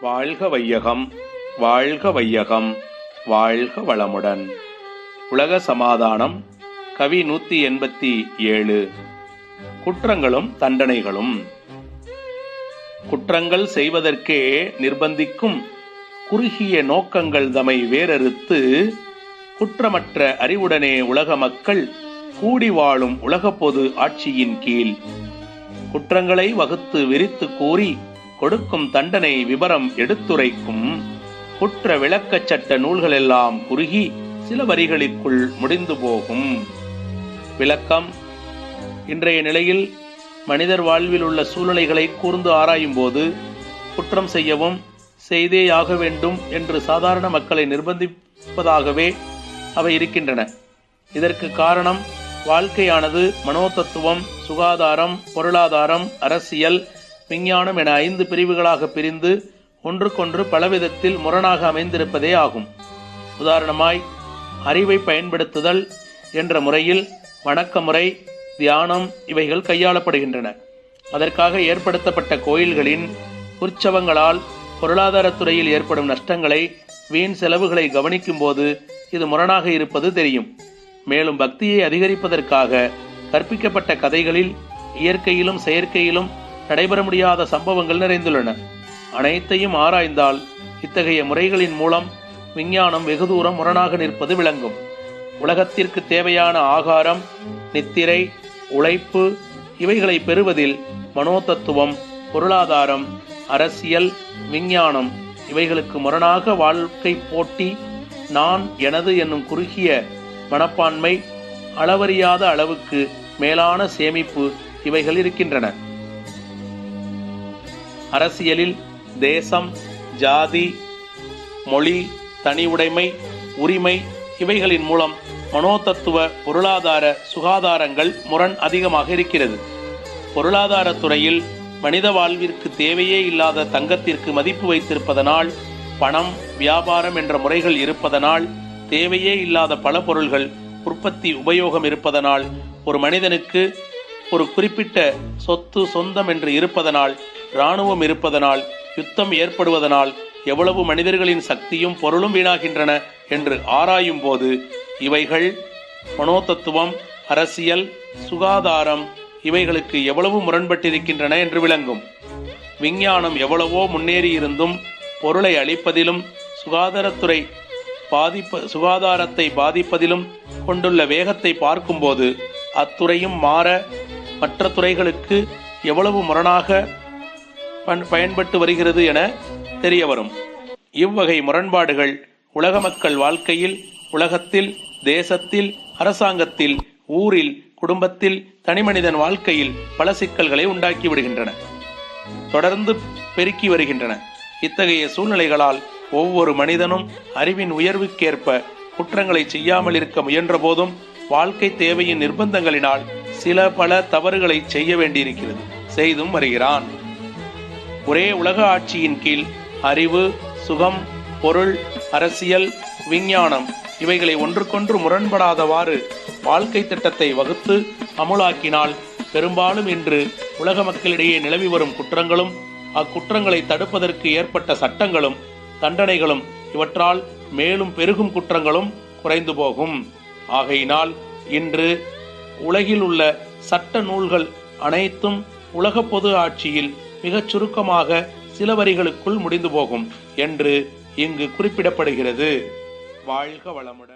வாழ்க வையகம் வாழ்க வையகம் வாழ்க வளமுடன். உலக சமாதானம் கவி நூத்தி எண்பத்தி ஏழு. குற்றங்களும் தண்டனைகளும். குற்றங்கள் செய்வதற்கே நிர்பந்திக்கும் குறுகிய நோக்கங்கள் தமை வேறறுத்து குற்றமற்ற அறிவுடனே உலக மக்கள் கூடி வாழும் உலக பொது ஆட்சியின் கீழ். குற்றங்களை வகுத்து விரித்து கூறி கொடுக்கும் தண்டனை விபரம் எடுத்துரைக்கும். குற்ற விளக்கச் சட்ட நூல்களெல்லாம் குறுகி சில வரிகளுக்குள் முடிந்து போகும். விளக்கம். இன்றைய நிலையில் மனிதர் வாழ்வில் உள்ள சூழ்நிலைகளை கூர்ந்து ஆராயும் போது குற்றம் செய்யவும் செய்தேயாக வேண்டும் என்று சாதாரண மக்களை நிர்பந்திப்பதாகவே அவை இருக்கின்றன. இதற்கு காரணம் வாழ்க்கையானது மனோதத்துவம் சுகாதாரம் பொருளாதாரம் அரசியல் விஞ்ஞானம் என ஐந்து பிரிவுகளாக பிரிந்து ஒன்றுக்கொன்று பலவிதத்தில் முரணாக அமைந்திருப்பதே ஆகும். உதாரணமாய் அறிவை பயன்படுத்துதல் என்ற முறையில் வணக்க முறை தியானம் இவைகள் கையாளப்படுகின்றன. அதற்காக ஏற்படுத்தப்பட்ட கோயில்களின் உற்சவங்களால் பொருளாதாரத்துறையில் ஏற்படும் நஷ்டங்களை வீண் செலவுகளை கவனிக்கும் போது இது முரணாக இருப்பது தெரியும். மேலும் பக்தியை அதிகரிப்பதற்காக கற்பிக்கப்பட்ட கதைகளில் இயற்கையிலும் செயற்கையிலும் நடைபெற முடியாத சம்பவங்கள் நிறைந்துள்ளன. அனைத்தையும் ஆராய்ந்தால் இத்தகைய முறைகளின் மூலம் விஞ்ஞானம் வெகு தூரம் முரணாக நிற்பது விளங்கும். உலகத்திற்கு தேவையான ஆகாரம் நித்திரை உழைப்பு இவைகளை பெறுவதில் மனோதத்துவம் பொருளாதாரம் அரசியல் விஞ்ஞானம் இவைகளுக்கு முரணாக வாழ்க்கை போட்டி நான் எனது என்னும் குறுகிய மனப்பான்மை அளவறியாத அளவுக்கு மேலான சேமிப்பு இவைகள் இருக்கின்றன. அரசியலில் தேசம் ஜாதி மொழி தனி உடைமை உரிமை இவைகளின் மூலம் மனோதத்துவ பொருளாதார சுகாதாரங்கள் முரண் அதிகமாக இருக்கிறது. பொருளாதார துறையில் மனித வாழ்விற்கு தேவையே இல்லாத தங்கத்திற்கு மதிப்பு வைத்திருப்பதனால் பணம் வியாபாரம் என்ற முறைகள் இருப்பதனால் தேவையே இல்லாத பல பொருள்கள் உற்பத்தி உபயோகம் இருப்பதனால் ஒரு மனிதனுக்கு ஒரு குறிப்பிட்ட சொத்து சொந்தம் என்று இருப்பதனால் இராணுவம் இருப்பதனால் யுத்தம் ஏற்படுவதனால் எவ்வளவு மனிதர்களின் சக்தியும் பொருளும் வீணாகின்றன என்று ஆராயும் போது இவைகள் மனோதத்துவம் அரசியல் சுகாதாரம் இவைகளுக்கு எவ்வளவு முரண்பட்டிருக்கின்றன என்று விளங்கும். விஞ்ஞானம் எவ்வளவோ முன்னேறியிருந்தும் பொருளை அளிப்பதிலும் சுகாதாரத்துறை பாதிப்ப சுகாதாரத்தை பாதிப்பதிலும் கொண்டுள்ள வேகத்தை பார்க்கும்போது அத்துறையும் மாற மற்ற துறைகளுக்கு எவ்வளவு முரணாக பயன்பட்டு வருகிறது என தெரிய வரும் இவ்வகை முரண்பாடுகள் உலக மக்கள் வாழ்க்கையில் உலகத்தில் தேசத்தில் அரசாங்கத்தில் ஊரில் குடும்பத்தில் தனிமனிதன் வாழ்க்கையில் பல சிக்கல்களை உண்டாக்கி விடுகின்றன தொடர்ந்து பெருக்கி வருகின்றன. இத்தகைய சூழ்நிலைகளால் ஒவ்வொரு மனிதனும் அறிவின் உயர்வுக்கேற்ப குற்றங்களை செய்யாமல் இருக்க முயன்ற போதும் வாழ்க்கை தேவையின் நிர்பந்தங்களினால் சில பல தவறுகளை செய்ய வேண்டியிருக்கிறது. செய்தும் வருகிறான். ஒரே உலக ஆட்சியின் கீழ் அறிவு சுகம் பொருள் அரசியல் விஞ்ஞானம் இவைகளை ஒன்றுக்கொன்று முரண்படாதவாறு வாழ்க்கை திட்டத்தை வகுத்து அமுலாக்கினால் பெரும்பாலும் இன்று உலக மக்களிடையே நிலவி வரும் குற்றங்களும் அக்குற்றங்களை தடுப்பதற்கு ஏற்பட்ட சட்டங்களும் தண்டனைகளும் இவற்றால் மேலும் பெருகும் குற்றங்களும் குறைந்து போகும். ஆகையினால் இன்று உலகில் உள்ள சட்ட நூல்கள் அனைத்தும் உலக பொது ஆட்சியில் மிகச் சுருக்கமாக சில வரிகளுக்குள் முடிந்து போகும் என்று இங்கு குறிப்பிடப்படுகிறது. வாழ்க வளமுடன்.